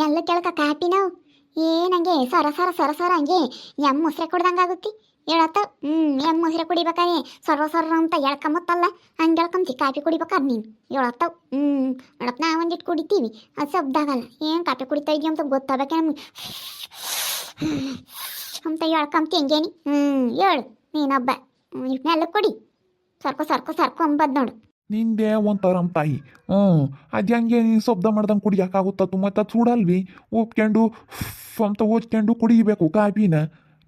ಮೆಲ್ಲ ಕೆಳಕ ಕಾಟಿನವು ನಾವು. ಏನಂಗೆ ಸರ ಸರ ಸರ ಸರ ಹಂಗೆ. ಎಂ ಮೊಸರೆ ಕುಡ್ದಂಗೆ ಆಗುತ್ತಿ. ಹೇಳತ್ತ? ಹ್ಞೂ ಎಂ ಮೊಸರೆ ಕುಡಿಬೇಕಾರೆ ಸರ್ವ ಸರ್ವ ಅಂತ ಎಳ್ಕೊಂಬತ್ತಲ್ಲ. ಹಂಗೆ ಎಳ್ಕೊಂತಿ ಕಾಫಿ ಕುಡಿಬೇಕಾದ್ರೆ ನೀನು. ಹೇಳತ್ತವ್ ಹ್ಞೂ ನೋಡಪ್ಪ, ನಾವು ಒಂದಿಟ್ಟು ಕುಡಿತೀವಿ. ಅದು ಸಬ್ದಾಗಲ್ಲ. ಏನು ಕಾಫಿ ಕುಡಿತಾ ಇದೀವಿ ಅಂತ ಗೊತ್ತಾಗಬೇಕೆ ನಮ್ಗೆ. ಅಂತ ಹೇಳ್ಕೊಂತಿ ಹೆಂಗೇನಿ ಹ್ಞೂ ಹೇಳು. ನೀನೊಬ್ಬ. ಮೆಲ್ಲ ಕುಡಿ. ಸರ್ಕೊ ಸರ್ಕೊ ಸರ್ಕೊ ಅಂಬದ್ ನೋಡು. ನಿಂದೆ ಒಂಥರ ತಾಯಿ. ಹ್ಞೂ ಅದು ಹೆಂಗೆ ನೀನು ಶಬ್ದ ಮಾಡ್ದಂಗೆ ಕುಡಿಯೋಕ್ಕಾಗುತ್ತತ್ತು ಮತ್ತು ಅದು ಸುಡಲ್ವಿ ಉಪ್ಕೊಂಡು ಫ್ ಅಂತ ಓದ್ಕೊಂಡು ಕುಡಿಬೇಕು ಕಾಪಿನ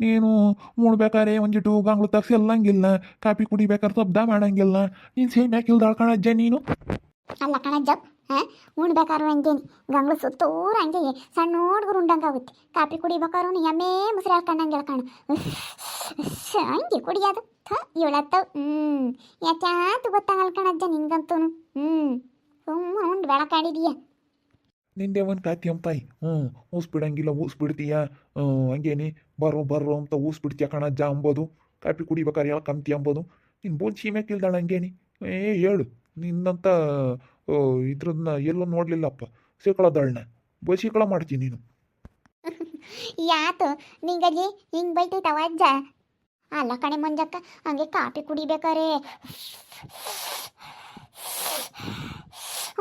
ನೀನು ಉಣ್ಬೇಕಾರೆ ಒಂದಿಟ್ಟು ಗಂಗ್ಳು ತಗ್ಸಲ್ಲಂಗಿಲ್ಲ. ಕಾಪಿ ಕುಡಿಬೇಕಾದ್ರೆ ಶಬ್ದ ಮಾಡಂಗಿಲ್ಲ. ನೀನು ಸೇಮ್ ಯಾಕೆ ಕಣಜ್ಜ ನೀನು? ಅಲ್ಲ ಕಣಜ್ಜ ಹಾಂ? ಉಣ್ಬೇಕಾರು ಹಂಗೇನಿ. ಗಂಗಳು ಸುತ್ತೂರು ಹಂಗೆ ಸಣ್ಣ ಹುಡುಗರು ಉಂಡಂಗಾಗುತ್ತೆ ಕಾಪಿ ಕುಡಿಬೇಕಾರು ಎಮ್ಮೆ ಮುಸ್ರೆ ಹಾಕೊಂಡಂಗೆ ಹೇಳ್ಕಣ ಹಂಗೆ ಕುಡಿಯೋದು. ಥ ಇವಳತ್ತವ್. ಹ್ಞೂ ಯಾಕ್ಯಾತು ಗೊತ್ತಾಗಲ್ಲ ಕಣಜ್ಜ ನಿನ್ಗಂತೂ ಹ್ಞೂ ಸುಮ್ಮನೆ ಉಂಡು ಬೆಳಕಾಡಿದೀಯ. ನಿಂದೆ ಒಂದು ಕಾತಿ ತಾಯಿ ಹ್ಞೂ ಊಸ್ಬಿಡಂಗಿಲ್ಲ ಊಸ್ಬಿಡ್ತೀಯ. ಹಂಗೇನಿ. ಬರೋ ಬರ್ರೋ ಅಂತ ಊಸ್ಬಿಡ್ತೀಯ ಕಣಜ್ಜ ಅಂಬೋದು. ಕಾಪಿ ಕುಡಿಬೇಕಾರೆ ಹೇಳ್ಕಂತಿ ಅಂಬೋದು. ನೀನು ಬೋಲ್ ಸೀಮೆಕಿಲ್ದಾಳ ಹಂಗೇನಿ. ಏ ಹೇಳು. ನಿನ್ನಂತ ಆ, ಇದ್ರನ್ನ ಎಲ್ಲೂ ನೋಡಲಿಲ್ಲಪ್ಪ. ಸಿಕ್ಕಳದಳ್ನ ಬೈ ಸಿಕ್ಕಳ ಮಾಡ್ತೀನಿ ನೀನು. ಯಾತು? ನಿಂಗಾಗಿ ಹಿಂಗೆ ಬೈತೈತವ ಅಜ್ಜ ಅಲ್ಲ ಕಣೆ ಮಂಜಕ್ಕ, ಹಂಗೆ ಕಾಫಿ ಕುಡಿಬೇಕಾರೆ.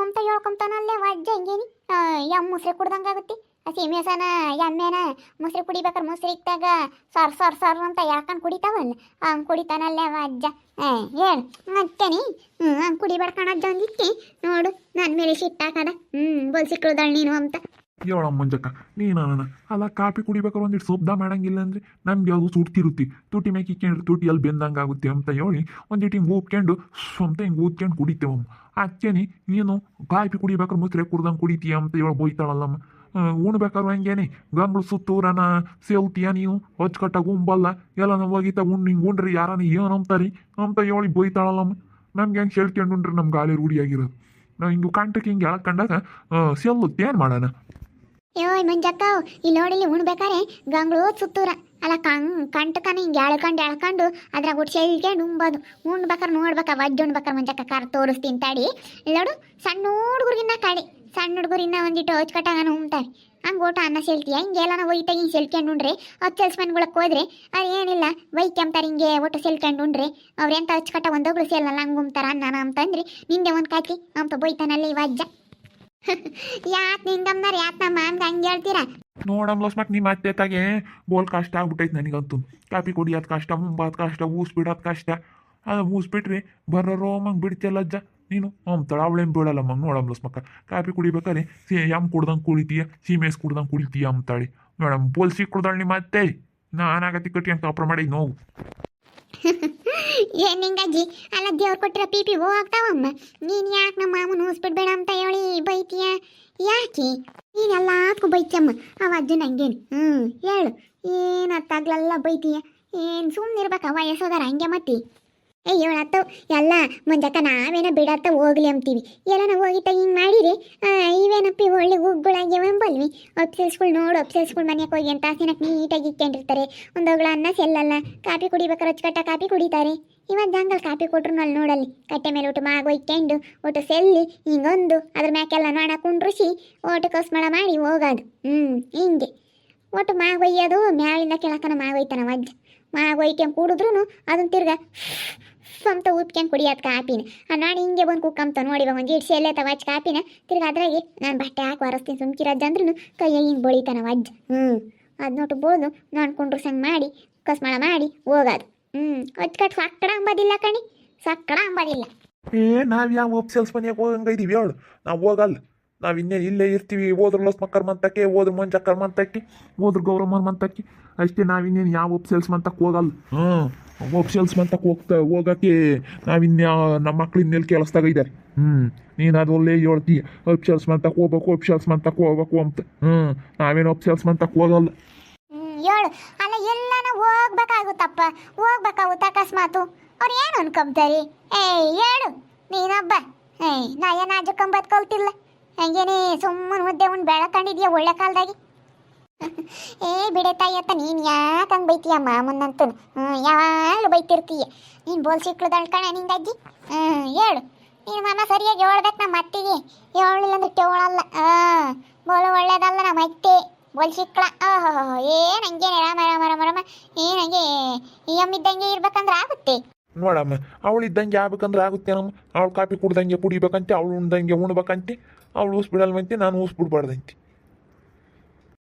ಅಂತ ಹೇಳ್ಕೊಂತಾನಲ್ಲೇ ವಜ್ಜ ಹಿಂಗೇನಿ? ಯಮ್ ಮೊಸರು ಕುಡ್ದಂಗಾಗುತ್ತೆ ಸೀಮೆಸನ ಎಮ್ಮೆನ ಮೊಸರು ಕುಡಿಬೇಕಾರೆ ಮೊಸರು ಇಕ್ತಾಗ ಸರ್ ಸರ್ ಸರ್ ಅಂತ ಯಾಕಂದ್ ಕುಡಿತಾವಲ್ಲ ಹಂಗೆ ಕುಡಿತಾನಲ್ಲೇ ವಜ್ಜ. ಹೇಳು. ಮತ್ತೇನಿ ಹ್ಞೂ ಹಂಗೆ ಕುಡಿಬೇಡ ಕಣಜ್ಜ ಅಂದಿಕ್ಕೆ ನೋಡು. ನನ್ನ ಮೇಲೆ ಸಿಟ್ಟಾಕದ. ಹ್ಞೂ ಬಲ್ ಸಿಕ್ಕಳ್ದಳ್ ನೀನು ಅಂತ. ಹೇಳ ಮಂಜಕ್ಕ? ನೀನು ಅಲ್ಲ, ಕಾಫಿ ಕುಡಿಬೇಕಾದ್ರೆ ಒಂದಿಟ್ಟು ಶಬ್ದ ಮಾಡಂಗಿಲ್ಲ ಅಂದ್ರೆ ನಮ್ಗೆ ಯಾವುದು ಸುಡ್ತಿರುತ್ತಿ? ತುಟಿ ಮೇಕಿ ಇಕ್ಕೊಂಡ್ರೆ ತುಟಿ ಅಲ್ಲಿ ಬೆಂದಂಗೆ ಆಗುತ್ತೆ ಅಂತ ಹೇಳಿ ಒಂದಿಟ್ಟು ಹಿಂಗೆ ಊದ್ಕೊಂಡು, ಸ್ವಂತ ಹಿಂಗೆ ಊದ್ಕೊಂಡು ಕುಡಿತೇವಮ್ಮ. ಅಚ್ಚೇನಿ ನೀನು ಕಾಫಿ ಕುಡಿಬೇಕಾದ್ರೆ ಮುಸ್ರೆ ಕುಡ್ದಂಗೆ ಕುಡಿತೀಯ ಅಂತ ಹೇಳಿ ಬೈತಾಳಲ್ಲಮ್ಮ. ಉಣ್ಬೇಕಾದ್ರೆ ಹಂಗೇನೆ. ಗಂಗಳು ಸುತ್ತೂರನ ಸೇವ್ತೀಯ ನೀವು? ಹೊಚ್ಕಟ್ಟಾಗ ಉಂಬಲ್ಲ. ಎಲ್ಲ ನಾವು ಹೋಗಿತ್ತ ಉಣ್, ಹಿಂಗೆ ಉಂಡ್ರಿ ಯಾರನ್ನ ಏನು ಅಂತಾರಿ ಅಂತ ಹೇಳಿ ಬೈತಾಳಲ್ಲಮ್ಮ. ನಮ್ಗೆ ಹೆಂಗೆ ಹೇಳ್ಕೊಂಡು ಉಂಡ್ರಿ ನಮ್ಮ ಗಾಳಿ ರೂಢಿಯಾಗಿರೋದು. ನಾವು ಹಿಂಗೆ ಕಂಟಕ್ಕೆ ಹಿಂಗೆ ಎಳ್ಕೊಂಡಾಗ ಸೇಲುತ್ತೆ ಏನು ಮಾಡೋಣ? ಯೋಯ್ ಮಂಜಕ್ಕ ಇಲ್ಲಿ ನೋಡಿಲಿ ಉಣ್ಬೇಕಾರೆ ಗಂಗಳು ಸುತ್ತೂರ. ಅಲ್ಲ ಕಂಗ್ ಕಂಟಕನ ಹಿಂಗೆ ಎಳ್ಕೊಂಡು ಎಳ್ಕೊಂಡು ಅದ್ರಾಗ ಒಟ್ಟು ಚೆಲ್ಕೊಂಡು ಉಂಬೋದು ಉಣ್ಬೇಕಾರೆ ನೋಡ್ಬೇಕಾ, ವಜ್ಜ ಉಣ್ಬೇಕಾರೆ ಮಂಜಕ್ಕ ಕಾರ್ ತೋರಿಸ್ತೀನಿ ತಡಿ ಇಲ್ಲಿ ನೋಡು, ಸಣ್ಣ ಹುಡುಗರಿಗಿನ್ನ ಕಡಿ ಸಣ್ಣ ಹುಡುಗರು ಇನ್ನ ಒಂದಿಟ್ಟು ಹೊಚ್ಕಟ್ಟಾಗ ಉಮ್ತಾರೆ ಹಂಗೆ ಊಟ ಅನ್ನ ಸೆಲ್ತೀಯ ಹಿಂಗೆಲ್ಲ ಒಯ್ತಾಗ ಹಿಂಗೆ ಸೆಲ್ಕೊಂಡು ಉಂಡ್ರೆ ಹತ್ತು ಸೆಲ್ಸ್ಮನ್ಗಳಕ್ಕೆ ಹೋದ್ರೆ, ಅದು ಏನಿಲ್ಲ ಬೈಕ್ಯಂತಾರೆ ಹಿಂಗೆ ಒಟ್ಟು ಸೆಲ್ಕೊಂಡು ಉಂಡ್ರೆ ಅವ್ರು ಎಂತ ಹಚ್ಕಟ್ಟ ಒಂದೊಬ್ಳು ಸೇಲಲ್ಲ ಹಂಗೆ ಉಮ್ತಾರ ಅನ್ನ ಅಂತಂದ್ರೆ ನಿಂದೆ ಒಂದು ಕಾಕಿ ಅಂತ ಬೈತಾನಲ್ಲಿ ಈ ವಜ್ಜ ಯಾತ್ ನಿಂಗಮ್ಮರ್ ಯಾತ್ ನಮ್ಮ ಮಾನ್ಗ ಹಂಗೆ ಹೇಳ್ತೀರಾ? ನೋಡಮ್ ಲಸ್ಮಕ್ ನಿಮ್ಮ ಅತ್ತೆ ಬೋಲ್ ಕಷ್ಟ ಆಗ್ಬಿಟ್ಟೈತೆ ನನಗಂತೂ. ಕಾಪಿ ಕುಡಿಯೋದು ಕಷ್ಟ ಮುಂಬಾದ್ ಕಷ್ಟ, ಊಸ್ ಬಿಡೋದು ಕಷ್ಟ. ಅದು ಊಸ್ಬಿಟ್ರಿ ಬರೋ ಮಂಗೆ ಬಿಡ್ತಿಯಲ್ಲ ಅಜ್ಜ. ನೀನು? ಹ್ಞೂ ಅವಳೇನು ಬಿಡಲ್ಲ ಮಂಗ್, ನೋಡಮ್ ಮಕ್ಕ ಕಾಫಿ ಕುಡಿಬೇಕಾರೆ ಸಿ ಯಮ್ ಕುಡ್ದಂಗೆ ಕುಡಿತೀಯ, ಸೀಮೆಸ್ ಕುಡ್ದಂಗೆ ಕುಡಿತೀಯ ಅಂತಾಳಿ. ಮೇಡಮ್, ಪೋಲ್ಸಿ ಕುಡ್ದಾಳ ನಿಮ್ಮ ಅತ್ತೆ ನಾನಾಗತಿ ಕಟ್ಟಿ ಅಂತ ಅಪ್ರ ಮಾಡಿ ನೋವು ಏನ್ ನಿಂಗಜ್ಜಿ? ಅಲ್ಲ ದೇವ್ರು ಕೊಟ್ಟಿರೋ ಪಿ ಪಿ ಹೋಗ್ತಾವಮ್ಮ ನೀನ್ ಯಾಕೆ ನಮ್ಮ ಮಾಮನ ಹೋಸ್ಬಿಡ್ಬೇಡ ಅಂತ ಹೇಳಿ ಬೈತೀಯ? ಯಾಕೆ? ನೀನೆಲ್ಲಾದ್ಕೂ ಬೈತಮ್ಮ ಅವ ಅಜ್ಜನ ಹಂಗೇನು ಹ್ಞೂ ಹೇಳು. ಏನು ಅತ್ತಾಗ್ಲೆಲ್ಲ ಬೈತೀಯ? ಏನು ಸುಮ್ಮನಿರ್ಬೇಕ ವಯಸ್ಸೋದಾರ ಹಂಗೆ ಮತ್ತಿ. ಏ, ಹೇಳತ್ತು? ಎಲ್ಲ ಮುಂಜಾಕ ನಾವೇನ ಬಿಡತ್ತ ಹೋಗ್ಲಿ ಅಂತೀವಿ ಎಲ್ಲ ನಾವು ಹೋಗಿತ್ತ ಹಿಂಗೆ ಮಾಡಿರಿ. ಇವೇನಪ್ಪಿ ಒಳ್ಳೆ ಗುಗ್ಗಳಾಗ್ಯವ ಅಂಬಲ್ವಿ? ಅಪ್ಸೆಲ್ಸ್ಗಳು ನೋಡು, ಅಪ್ಸೆಲ್ಸ್ಗಳು ಮನೆಗೆ ಹೋಗಿ ಅಂತ ಸಿನಕ್ಕೆ ನೀಟಾಗಿ ಇಟ್ಕೊಂಡಿರ್ತಾರೆ ಒಂದೊಗಳ ಅನ್ನ, ಸೆಲ್ಲಲ್ಲ. ಕಾಫಿ ಕುಡಿಬೇಕಾರೆ ಅಚ್ಚುಕಟ್ಟ ಕಾಫಿ ಕುಡಿತಾರೆ. ಇವತ್ತು ಜಂಗಲ್ ಕಾಫಿ ಕೊಟ್ರು ಅಲ್ಲಿ ನೋಡಲ್ಲಿ. ಕಟ್ಟೆ ಮೇಲೆ ಊಟ ಮಾಗೋ ಇಟ್ಕೊಂಡು ಒಟ್ಟು ಸೆಲ್ಲಿ, ಹಿಂಗೊಂದು. ಅದ್ರ ಮ್ಯಾಕೆಲ್ಲ ನೋಣ ಕುಂಡ್ರಿಸಿ, ಒಟ್ಟು ಕಸ್ಮಳ ಮಾಡಿ ಹೋಗೋದು. ಹ್ಞೂ ಹಿಂಗೆ. ಒಟ್ಟು ಮಾಗ ಮ್ಯಾಲಿಂದ ಕೆಳಕನ ಮಾಗ ಒಯ್ತಾನ ವಜ್ಜ. ಮಾಗ ಒಯ್ಕೊಂಡು ಕುಡಿದ್ರು ಅದನ್ನ ತಿರ್ಗ ಸ್ವಂತ ಉಪ್ಕೊಂಡು ಕುಡಿಯೋದು ಕಾಪಿನ ನಾನು ಹಿಂಗೆ ಬಂದು ಕುಕ್ಕಂತ ನೋಡಿ ಇವಾಗ ಒಂದು ಇಡ್ಸಿ ಎಲ್ಲೇ ವಜ್ಜ ಕಾಪಿನ ತಿರ್ಗ ಅದ್ರಾಗೆ ನಾನು ಬಟ್ಟೆ ಹಾಕಿ ಒರೆಸ್ತೀನಿ ಸುಮ್ಕಿರಜ್ಜ ಅಂದ್ರೂ ಕೈಯಾಗ ಹಿಂಗೆ ಬಳಿತಾನ ವಜ್ಜಿ. ಹ್ಞೂ ಅದು ನೋಟು ಬೋದು ನಾನು ಕುಂಡ್ರಸಂಗೆ ಮಾಡಿ ಕಸ್ಮಳ ಮಾಡಿ ಹೋಗೋದು. ಹ್ಞೂ ಕಟ್ ಸಕ್ಕಡ ಅಂಬೋದಿಲ್ಲ ಕಣಿ. ಸಕ್ಕಡ ಅಂಬೋದಿಲ್ಲ. ಏ, ನಾವು ಯಾವ ಒಪ್ ಸೇಲ್ಸ್ ಮನೆಯಾಗ ಹೋಗಂಗ ಇದೀವಿ ಹೇಳು. ನಾವು ಹೋಗಲ್ಲ. ನಾವು ಇನ್ನೇ ಇಲ್ಲೇ ಇರ್ತೀವಿ. ಹೋದ್ರೆ ಲೋಸ್ ಮಕ್ಕರ್ ಮಂತಕ್ಕೆ ಹೋದ್ರ ಮಂಜಕ್ಕರ್ ಮಂತಕ್ಕಿ ಗೌರವ ಗೌರಮ್ಮನ ಮಂತಕ್ಕೆ. ಅಷ್ಟೇ ನಾವಿನ್ನೇನು ಯಾವ ಒಪ್ ಸೇಲ್ಸ್ ಮಂತಕ್ಕೆ ಹೋಗಲ್ಲ. ಹ್ಞೂ ಒಪ್ ಸೇಲ್ಸ್ ಮಂತಕ್ಕೆ ಹೋಗ್ತಾ ಹೋಗಕ್ಕೆ ನಾವಿನ್ಯಾ ನಮ್ಮ ಮಕ್ಳು ಇನ್ನೆಲ್ಲಿ ಕೇಳಿಸ್ದಾಗ ಇದ್ದಾರೆ ಹ್ಞೂ ನೀನು ಅದು ಒಳ್ಳೆ ಹೇಳ್ತೀಯ ಒಪ್ ಸೇಲ್ಸ್ ಮಂತಕ್ಕೆ ಹೋಗ್ಬೇಕು ಒಪ್ ಸೇಲ್ಸ್ ಮಂತಕ್ಕೆ ಹೋಗ್ಬೇಕು ಅಂತ. ಹ್ಞೂ ನಾವೇನು ಒಪ್ ಸೇಲ್ಸ್ ಮಂತಕ್ಕೆ ಹೋಗಲ್ಲ. ಹ್ಮ್, ಹೇಳು. ಅಲ್ಲ ಎಲ್ಲಾನ ಹೋಗ್ಬೇಕಾಗುತ್ತಪ್ಪ. ಹೋಗ್ಬೇಕಾಗುತ್ತೆ ಅಕಸ್ಮಾತು. ಅವ್ರು ಏನು ಅನ್ಕೊಂಬ್ತಾರೆ? ಏಯ್ ಹೇಳು. ನೀನೊಬ್ಬ. ಏಯ್ ನಾ ಏನು ಅಜ್ಜಕೊಂಬತ್ ಕಲ್ತಿಲ್ಲ ಹೆಂಗೇನೆ ಸುಮ್ಮನೆ ಮುದ್ದೆ ಉಂಡು ಬೆಳಕಂಡಿದೀಯ ಒಳ್ಳೆ ಕಾಲದಾಗಿ? ಏ ಬಿಡೆ ತಾಯತ್ತ ನೀನು ಯಾಕೆ ಹಂಗೆ ಬೈತೀಯ ಮಾಮನ್ನಂತೂ ಹ್ಞೂ ಯಾವಾಗಲೂ ಬೈತಿರ್ತೀಯ? ನೀನು ಬೋಲ್ ಸಿಕ್ಳುದಳ್ ಕಣ ನಿಂಗಜ್ಜಿ ಹ್ಞೂ ಹೇಳು. ನೀನು ಮಾಮ ಸರಿಯಾಗಿ ಹೇಳ್ಬೇಕು ನಮ್ಮ ಅತ್ತಿಗೆ. ಹೇಳಿಲ್ಲ ಅಂದ್ರೆ ಕೇಳಲ್ಲ. ಆ ಬೋಲು ಒಳ್ಳೇದಲ್ಲ ನಮ್ಮ ಅತ್ತೆ. ಬೋಲ್ ಸಿಕ್ಳ. ಓಹೋ ಏನು ಹಂಗೇನೆ ರಾಮ ರಾಮ ರಾಮ ರಾಮ? ಏನು ಹಂಗೆ? ಈ ಅಮ್ಮಿದ್ದಂಗೆ ಇರ್ಬೇಕಂದ್ರೆ ಆಗುತ್ತೆ. ನೋಡಮ್ಮ, ಅವಳು ಇದ್ದಂಗೆ ಆಗ್ಬೇಕಂದ್ರೆ ಆಗುತ್ತೆ ನಮ್ಮ. ಅವಳು ಕಾಫಿ ಕುಡ್ದಂಗೆ ಕುಡಿಬೇಕಂತೆ, ಅವಳು ಉಣ್ದಂಗೆ ಉಣ್ಬೇಕಂತೆ. ಅವಳು ಊಸ್ಬಿಡಲ್ವಂತೆ ನಾನು ಊಸ್ಬಿಡ್ಬಾರ್ದಂತೆ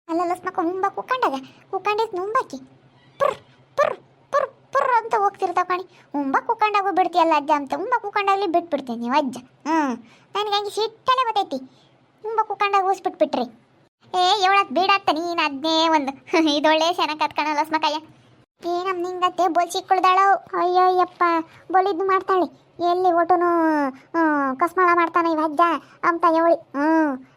ಅಲ್ಲ ಲಸ್ಮಕ್ಕ ಹುಂಬ ಕುಕ್ಕಂಡಾಗ ಕುಕ್ಕಂಡಿದ್ ನುಂಬಾಕಿ ಪುರ್ ಪುರ್ ಪುರ್ ಪುರ್ ಅಂತ ಹೋಗ್ತಿರ್ತಾವ ಕಣಿ. ಹುಂಬ ಕುಕ್ಕಂಡಾಗ ಬಿಡ್ತೀಯಲ್ಲ ಅಜ್ಜ ಅಂತ. ಹುಂಬ ಕುಕ್ಕಂಡಾಗ್ಲಿ ಬಿಟ್ಬಿಡ್ತೀನಿ ನೀವು ಅಜ್ಜ. ಹ್ಞೂ. ನನಗೆ ಹಂಗೆ ಸಿಟ್ಟಲೇ ಬರ್ತೈತಿ ಹುಂಬ ಕುಕ್ಕಂಡಾಗ ಊಸ್ಬಿಟ್ಬಿಟ್ರಿ ಏ ಹೇಳಕ್ ಬೀಡಾತ್ತ ನೀನು ಅದನ್ನೇ ಒಂದು. ಇದೊಳ್ಳೆ ಚೆನ್ನಾಗಿ ಕತ್ಕಣ ಲಸ್ಮಕ್ಕಯ್ಯ. ಏ ನಮ್ಮ ನಿಂಗತ್ತೆ ಬೋಲ್ ಸಿಕ್ಕುಳ್ದಾಳು? ಅಯ್ಯೋ ಯಪ್ಪ ಬೋಲಿದ್ದು ಮಾಡ್ತಾಳೆ. ಎಲ್ಲಿ ಒಟ್ಟುನು ಕಸ್ಮಳ ಮಾಡ್ತಾನೆ ಇವ ಅಜ್ಜ? ಅಂತ ಹೇಳಿ ಹ್ಞೂ.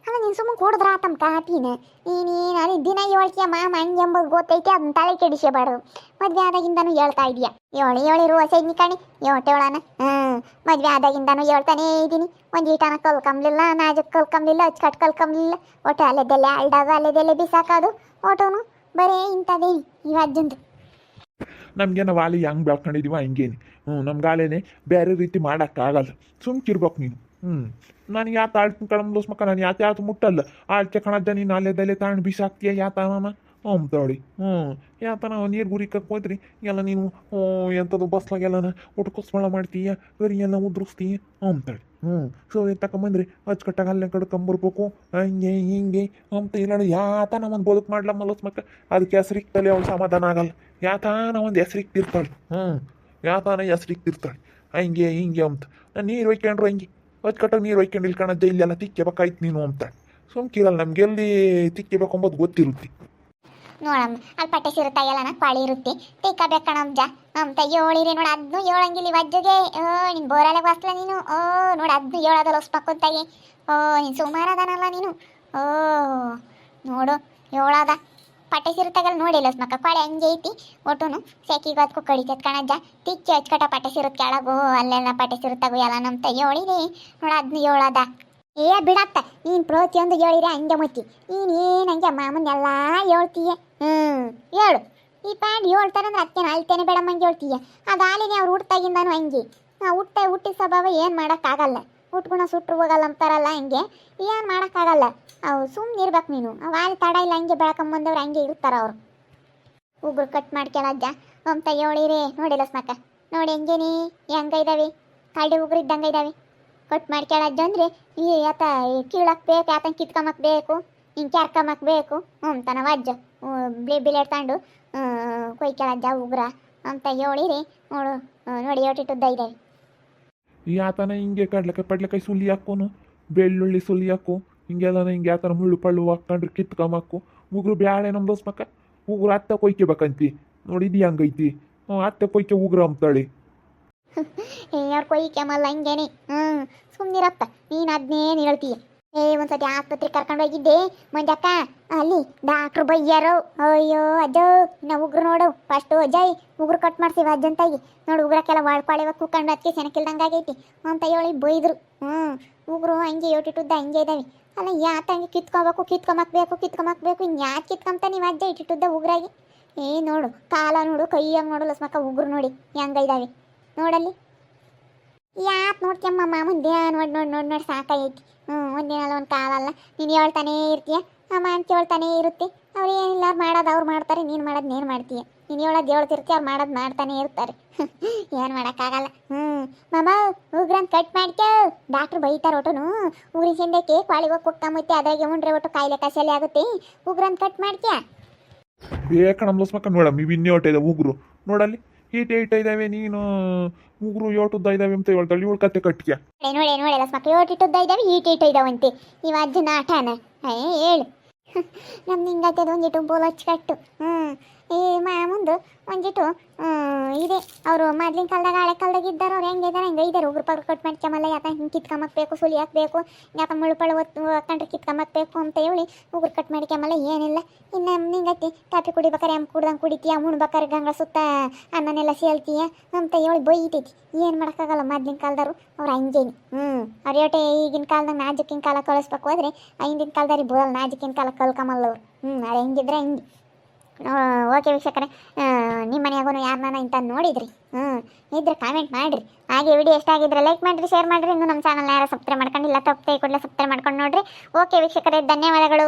ಅಲ್ಲ, ನೀನು ಸುಮ್ಮನೆ ಕುಡಿದ್ರ ಆತಮ್ಮ ಕಾಪಿನ ನೀನೇನು ದಿನ ಹೇಳ್ತೀಯ ಮಾಮ ಎಂಬುದು ಗೊತ್ತೈತೆ, ಅದನ್ನ ತಲೆ ಕೆಡಿಸಬಾರ್ದು ಮದ್ವೆ ಆದಾಗಿಂದನೂ ಹೇಳ್ತಾ ಇದೀಯ? ಏಳು ಏಳಿರು ಹೊಸ ಕಣಿ. ಏಟೇಳನ ಹ್ಞೂ. ಮದ್ವೆ ಆದಾಗಿಂದನೂ ಹೇಳ್ತಾನೇ ಇದ್ದೀನಿ ಒಂದು ಈಟನ ಕಲ್ಕಂಬ್ಲಿಲ್ಲ ನಾಜಕ್ ಕಲ್ಕಂಬ್ಲಿಲ್ಲ ಅಚ್ಚುಕಟ್ಟು ಕಲ್ಕಂಬ್ಲಿಲ್ಲ ಒಟ್ಟು ಅಲ್ಲೆದೆಲ್ಲೆ ಅಲ್ಡಾದು ಅಲ್ಲೆದೆಲ್ಲೆ ಬಿಸಾಕೋದು. ಒಟ್ಟೋನು ಬರೇ ಇಂಥದೇ ಈ ಅಜ್ಜಂದು. ನಮಗೆ ನಾವು ಆಲಿ ಹೆಂಗೆ ಬೆಳ್ಕೊಂಡಿದೀವ ಹಂಗೇನಿ. ಹ್ಞೂ ನಮ್ಗೆ ಆಲೇನೆ ಬೇರೆ ರೀತಿ ಮಾಡೋಕ್ಕಾಗಲ್ಲ. ಸುಮ್ಕಿರ್ಬೇಕು ನೀನು. ಹ್ಞೂ ನಾನು ಯಾತ ಆಳ್ ಕಳಂಬ್ಲೋಸ್ ದೋಸ್ಮಕ್ಕ ನಾನು ಯಾತ ಯಾತ ಮುಟ್ಟಲ್ಲ. ಆಳ್ಚೆ ಕಣದ್ದ ನೀನು ಅಲ್ಲೆದಲ್ಲೇ ಯಾತ ಬಿಸಾಕ್ತೀಯ ಯಾತ ಮಾಮ? ಹ್ಞೂ ಯಾತನ ನೀರು ಗುರಿಕಕ್ಕೆ ಹೋದ್ರಿ. ಎಲ್ಲ ನೀನು ಎಂಥದ್ದು ಬಸ್ಲಾಗೆಲ್ಲನ ಒಟ್ಟು ಕೊಸ್ಮಳ ಮಾಡ್ತೀಯ ಬರೀ ಎಲ್ಲ ಉದ್ರಿಸ್ತೀಯ ಅಂತಾಳಿ ಹ್ಞೂ, ಸೊ ತಗೊಂಬಂದ್ರಿ ಅಚ್ಚುಕಟ್ಟಾಗ ಅಲ್ಲೇ ಕಡ್ಕೊಂಬರ್ಬೇಕು ಹಂಗೆ, ಹಿಂಗೆ ಅಂತ ಇಲ್ಲ ಯಾತ ಒಂದು ಬದುಕು ಮಾಡ್ಲ ಮಲಸ್ ಮಕ್ಕ ಅದಕ್ಕೆ ಹೆಸರಿಕ್ತಲೆ ಅವ್ಳು ಸಮಾಧಾನ ಆಗಲ್ಲ. ಯಾತಾನ ಒಂದು ಹೆಸರಿಕ್ತಿರ್ತಾಳೆ. ಹ್ಞೂ ಯಾತಾನ ಹೆಸರಿಕ್ತಿರ್ತಾಳೆ. ಹಂಗೆ, ಹಿಂಗೆ ಅಂತ. ನಾನು ನೀರು ಒಯ್ಕೊಂಡ್ರು ಹಂಗೆ. ಅಚ್ಚುಕಟ್ಟಾಗ ನೀರು ಒಯ್ಕೊಂಡು ಇಲ್ಲಿ ಕಣಜ್ಜ ಇಲ್ಲೆಲ್ಲ ತಿಕ್ಕಬೇಕಾಯ್ತು ನೀನು ಅಂತಾಳೆ ಸುಮ್ಕಿರಲ್ಲ, ನಮ್ಗೆಲ್ಲಿ ತಿಕ್ಕಬೇಕು ಅಂಬೋದು ಗೊತ್ತಿರುತ್ತೆ. ನೋಡಮ್ಮ ಅಲ್ಲಿ ಪಟ್ಟೆ ಸಿರುತ್ತ ನಾ ಪಾಳಿ ಇರುತ್ತೆ. ತೀಕ ಕಣಮ್ಮ, ಜ. ಅಂತ ಏಳಿರಿ ನೋಡು ಅದನ್ನು ಏಳಂಗಿಲ್ಲ ವಜ್ಜಗೆ. ಓ, ನಿನ್ ಬೋರಾಲೆ ಬಸ್ಲ ನೀನು. ಓ, ನೋಡು ಅದನ್ನು ಏಳದಲ್ಲ ಹೊಸ್ಪಕ್ಕೊಂತಾಗಿ ಓ, ನೀನು ಸುಮಾರದನಲ್ಲ ನೀನು. ಓ, ನೋಡು, ಏಳದ. ಪಟ್ಟೆ ಸಿರುತ್ತಾಗಲ್ಲ ನೋಡಿಲ್ಲ ಮಕ್ಕ ಕೊಳೆ ಹಂಗೆ ಐತಿ. ಒಟ್ಟುನು ಸೆಕಿಗೆ ಅದಕ್ಕೂ ಕಡಿತದ ಕಣಜ್ಜ. ತಿಕ್ಕಿ ಹಚ್ಕಟ ಪಟ್ಟೆ ಸಿರುತ್ತ ಕೆಳಗು, ಅಲ್ಲೆಲ್ಲ ಪಟ್ಟೆ ಸಿರುತ್ತಾಗು ಎಲ್ಲ ನಮ್ತ ಏಳಿರಿ ನೋಡು ಅದನ್ನು ಏಳದ. ಏ ಬಿಡತ್ತ ನೀನು ಪ್ರತಿಯೊಂದು ಹೇಳಿರಿ, ಹಂಗೆ ಮುಚ್ಚಿ ನೀನು ಏನು ಹಂಗೆ ಮಾಮನ್ನೆಲ್ಲ ಹೇಳ್ತೀಯ? ಹ್ಞೂ ಹೇಳು. ಈ ಪ್ಯಾಂಟ್ ಹೇಳ್ತಾರಂದ್ರೆ ಅತ್ತೇನು ಅಳ್ತೇನೆ ಬೇಡಮ್ಮಂಗೆ ಹೇಳ್ತೀಯ? ಅದಾಲಿನೇ ಅವ್ರು ಹುಟ್ಟಾಗಿಂದಾನು ಹಂಗೆ. ಹುಟ್ಟ ಹುಟ್ಟಿ ಸ್ವಭಾವ ಏನು ಮಾಡೋಕ್ಕಾಗಲ್ಲ. ಉಟ್ಗುಣ ಸುಟ್ರು ಹೋಗಲ್ಲ ಅಂತಾರಲ್ಲ ಹಂಗೆ. ಏನು ಮಾಡೋಕ್ಕಾಗಲ್ಲ. ಅವು ಸುಮ್ಮನೆ ಇರ್ಬೇಕು ನೀನು. ಅವು ಅಲ್ಲಿ ತಡ ಇಲ್ಲ, ಹಂಗೆ ಬೆಳಕೊಂಬಂದವ್ರು ಹಂಗೆ ಇರ್ತಾರ ಅವರು. ಉಗುರು ಕಟ್ ಮಾಡ್ಕೊಳಜ್ಜ ಅಂತ ಹೇಳಿರಿ ನೋಡಿಲ್ಲ ಸ್ಮಕ್ಕ ನೋಡಿ ಹೆಂಗೇನಿ ಹೆಂಗ ಇದಾವೆ? ಕಳ್ಳಿ ಉಗುರು ಇದ್ದಂಗೆ ಇದಾವೆ. ಕಟ್ ಮಾಡ್ಕೊಳಜ್ಜ ಅಂದ್ರೆ ಈ ಆತ ಕೀಳಕ್ಕೆ ಬೇಕು ಆತನ ಕಿತ್ಕೊಂಬಕ್ ಬೇಕು ಹಿಂಗೆ ಕೆರ್ಕೊಂಬಕ್ ಬೇಕು. ಅಂತಾನ ವಜ್ಜ. ಬ್ಲೇ ಬಿಲೇಟ್ ತಗೊಂಡು ಕೊಯ್ಕೊಳಜ್ಜ ಉಗ್ರ ಅಂತ ಹೇಳಿರಿ. ನೋಡು ನೋಡಿ ಯೋಟಿಟ್ಟುದ್ದ ಇದಾವೆ ಈ ಆತನ ಹಿಂಗೆ ಕಡ್ಲಕ ಪಡ್ಲೆಕಾಯಿ ಸುಲಿ ಹಾಕೋನು ಬೆಳ್ಳುಳ್ಳಿ ಸುಲಿ ಹಾಕು ಹಿಂಗೆಲ್ಲ ಹಿಂಗೆ ಆ ಥರ ಮುಳ್ಳು ಪಳ್ಳು ಹಾಕೊಂಡ್ರೆ ಕಿತ್ಕೊಂಬಕ್ಕು ಉಗುರು ಬ್ಯಾಳೆ ನಮ್ಮ ದೋಸ್ ಮಕ್ಕ ಉಗುರು ಅತ್ತ ಕೊಯ್ಕೋಬೇಕಂತಿ. ನೋಡಿದಿ ಹಂಗೈತಿ. ಹ್ಞೂ ಅತ್ತ ಕೊಯ್ಕೆ ಉಗ್ರ ಅಂತಾಳಿ. ಯಾರು ಕೊಯ್ ಕೆಮಲ್ಲ ಹಂಗೇನೆ. ಹ್ಮ್ ಸುಮ್ಮನಿರಪ್ಪ ನೀನು ಅದನ್ನೇನು ಹೇಳ್ತೀಯ ಏ, ಒಂದ್ಸತಿ ಆಸ್ಪತ್ರೆ ಕರ್ಕೊಂಡು ಹೋಗಿದ್ದೆ ಮಂಜಕ್ಕ, ಅಲ್ಲಿ ಡಾಕ್ಟ್ರು ಬೈಯಾರು ಅಯ್ಯೋ ಅಜ್ಜ ನಾ ಉಗ್ರು ನೋಡು ಫಸ್ಟು ಅಜ್ಜಯ್ ಉಗ್ರು ಕಟ್ ಮಾಡ್ತೀವಿ ಅಜ್ಜಂತಾಗಿ. ನೋಡು, ಉಗ್ರಕ್ಕೆಲ್ಲ ವಾಳ್ಪಾಳಿವ ಕೂಕೊಂಡು ಅದಕ್ಕೆ ಸೆನಕಿಲ್ದಂಗೆ ಆಗೈತಿ. ಅಂತ ಹೇಳಿ ಬೈದ್ರು. ಹ್ಞೂ ಉಗ್ರು ಹಂಗೆ ಯೋಟಿಟ್ಟುದ್ದ ಹಂಗೆ ಇದಾವೆ. ಅಲ್ಲ ಯಾತ ಹಂಗೆ ಕಿತ್ಕೋಬೇಕು ಕಿತ್ಕೊಂಬಕ್ಬೇಕು ಕಿತ್ಕೊಂಬಕ್ಬೇಕು ಕಿತ್ಕೊಂಬಕ್ ಬೇಕು ಇನ್ನು ಯಾಕೆ ಕಿತ್ಕೊಂತ ನೀವು ಅಜ್ಜ ಇಟ್ಟಿಟ್ಟುದ್ದ ಉಗ್ರಾಗಿ? ಏ, ನೋಡು, ಕಾಲ ನೋಡು, ಕೈಯಾಗ ನೋಡು ಲಸ್ಮಕ್ಕ ಉಗ್ರು ನೋಡಿ, ಹೆಂಗ ಇದಾವೆ. ನೋಡಲ್ಲಿ. ಯಾಕೆ ನೋಡ್ತೀಯಮ್ಮ ಮಾಮನ್ ದೇಹ ನೋಡಿ ನೋಡಿ ನೋಡಿ ನೋಡಿ ಸಾಕಾಗೈತಿ. ಹ್ಞೂ ಒಂದಿನಲ್ಲ ಒಂದು ಕಾಲಲ್ಲ ನೀನು ಹೇಳ್ತಾನೇ ಇರ್ತೀಯ? ಅಮ್ಮ ಅಂತ ಹೇಳ್ತಾನೇ ಇರುತ್ತೆ. ಅವ್ರು ಏನಿಲ್ಲ ಮಾಡೋದು ಅವ್ರು ಮಾಡ್ತಾರೆ, ನೀನು ಮಾಡೋದು ನೀನು ಮಾಡ್ತೀಯ. ನೀನು ಹೇಳೋದು ಹೇಳ್ತಿರ್ತೀಯ ಅವ್ರು ಮಾಡೋದು ಮಾಡ್ತಾನೆ ಇರ್ತಾರೆ. ಏನು ಮಾಡೋಕ್ಕಾಗಲ್ಲ. ಹ್ಞೂ ಮಾಮ ಉಗ್ರಂತ ಕಟ್ ಮಾಡ್ಕೋ ಡಾಕ್ಟ್ರು ಬೈತಾರೆ ಒಟ್ಟು ಊರಿನ ಸಿಂದೆ ಕೇಕ್ ಕ್ವಾಳಿಗೆ ಹೋಗಿ ಕುಕ್ಕಂಬತ್ತೆ ಅದ್ರಾಗೆ ಉಂಡ್ರೆ ಒಟ್ಟು ಕಾಯಿಲೆ ಕಸಲೆ ಆಗುತ್ತೆ. ಉಗ್ರಂತ ಕಟ್ ಮಾಡ್ತೀಯ? ಲಸ್ಮಕ್ಕ ಮಕ್ಕ ನೋಡಮ್ಮ ಇವು ಇನ್ನೇ ಹೊಟ್ಟೆ ಇದೆ ಉಗುರು. ನೋಡಲ್ಲಿ. ಈಟ ಇಟ್ಟ ಇದ್ದಾವೆ ನೀನು ಉಗುರು ಯೋಟುದ್ದ ಇದ್ದಾವೆ ಅಂತ ಹೇಳ್ತಾಳೆ ಇವಳು ಕತೆ ಕಟ್ಟಿಗೆ ನೋಡಿ ನೋಡಿ ಮಕ್ಕಳು ಓಟಿಟ್ಟುದ್ದ ಇದ್ದಾವೆ ಈ ಈಟ ಇದ್ದಾವಂತೆ ಇವ ಅಜ್ಜನ ಆಟನ ಹೇಳು. ನಮ್ದು ನಿಂಗತ್ತದ ಒಂದಿಟ್ಟು ಬೋಲ್ ಹಚ್ಕಟ್ಟು ಹ್ಞೂ ಈ ಮಾಮುಂದು ಒಂದಿಟ್ಟು ಇದೆ. ಅವರು ಮೊದ್ಲಿನ ಕಾಲದಾಗ ಹಳೆ ಕಾಲದಾಗ ಇದ್ದಾರೆ ಅವ್ರು ಹೆಂಗೆ ಇದ್ದಾರೆ ಹಂಗೆ ಇದ್ದಾರೆ ಉಗ್ರು ಪಗ್ರು ಕಟ್ ಮಾಡ್ಕೊಂಬಲ್ಲ ಯಾಕೆ ಹಿಂಗೆ ಕಿತ್ಕೊಂಬಕ್ಬೇಕು ಸುಲಿ ಹಾಕ್ಬೇಕು, ಯಾಕ ಮುಳುಪಳು ಒತ್ತು ಹಾಕೊಂಡ್ರೆ ಕಿತ್ಕೊಂಬಕ್ಬೇಕು ಅಂತ ಹೇಳಿ ಉಗ್ರು ಕಟ್ ಮಾಡ್ಕೊಂಬಲ್ಲ ಏನಿಲ್ಲ. ಇನ್ನು ನಿಂಗತ್ತಿ ಕಾಫಿ ಕುಡಿಬೇಕಾರೆ ಅಮ್ಮ ಕುಡ್ದಂಗೆ ಕುಡಿತೀಯ, ಉಣ್ಬೇಕಾರೆ ಗಂಗ ಸುತ್ತ ಅನ್ನನೆಲ್ಲ ಸೇಲ್ತೀಯ ಅಂತ ಹೇಳಿ ಬೈತೈತಿ. ಏನು ಮಾಡೋಕ್ಕಾಗಲ್ಲ ಮೊದ್ಲಿನ ಕಾಲದವ್ರು, ಅವ್ರು ಹಂಗೇನಿ ಹ್ಞೂ ಅವ್ರು ಯೋಟೆ ಈಗಿನ ಕಾಲದಾಗ ನಾಜಿಕಿನ ಕಾಲ ಕಳಿಸ್ಬೇಕು ಹೋದ್ರೆ, ಹಿಂದಿನ ಕಾಲದಲ್ಲಿ ಬರೋಲ್ಲ ನಾಜಕ್ಕಿನ ಕಾಲ ಕಲ್ಕಮಲ್ಲ ಅವ್ರು. ಹ್ಞೂ ಅದು ಹೆಂಗಿದ್ರೆ ಹಿಂಗೆ. ಓಕೆ ವೀಕ್ಷಕರೇ ನಿಮ್ಮ ಮನೆಯಾಗೂ ಯಾರನ್ನ ಇಂಥ ನೋಡಿದ್ರಿ? ಹ್ಞೂ, ಇದ್ರೆ ಕಾಮೆಂಟ್ ಮಾಡಿರಿ. ಹಾಗೆ ವಿಡಿಯೋ ಇಷ್ಟ ಆಗಿದ್ರೆ ಲೈಕ್ ಮಾಡಿರಿ ಶೇರ್ ಮಾಡಿರಿ. ಇನ್ನು ನಮ್ಮ ಚಾನಲ್ನ ಯಾರು ಸಬ್ಸ್ಕ್ರೈಬ್ ಮಾಡ್ಕೊಂಡಿಲ್ಲ ತಪ್ಪದೆ ಕೂಡಲೇ ಸಬ್ಸ್ಕ್ರೈಬ್ ಮಾಡ್ಕೊಂಡು ನೋಡಿರಿ. ಓಕೆ ವೀಕ್ಷಕರೇ, ಧನ್ಯವಾದಗಳು.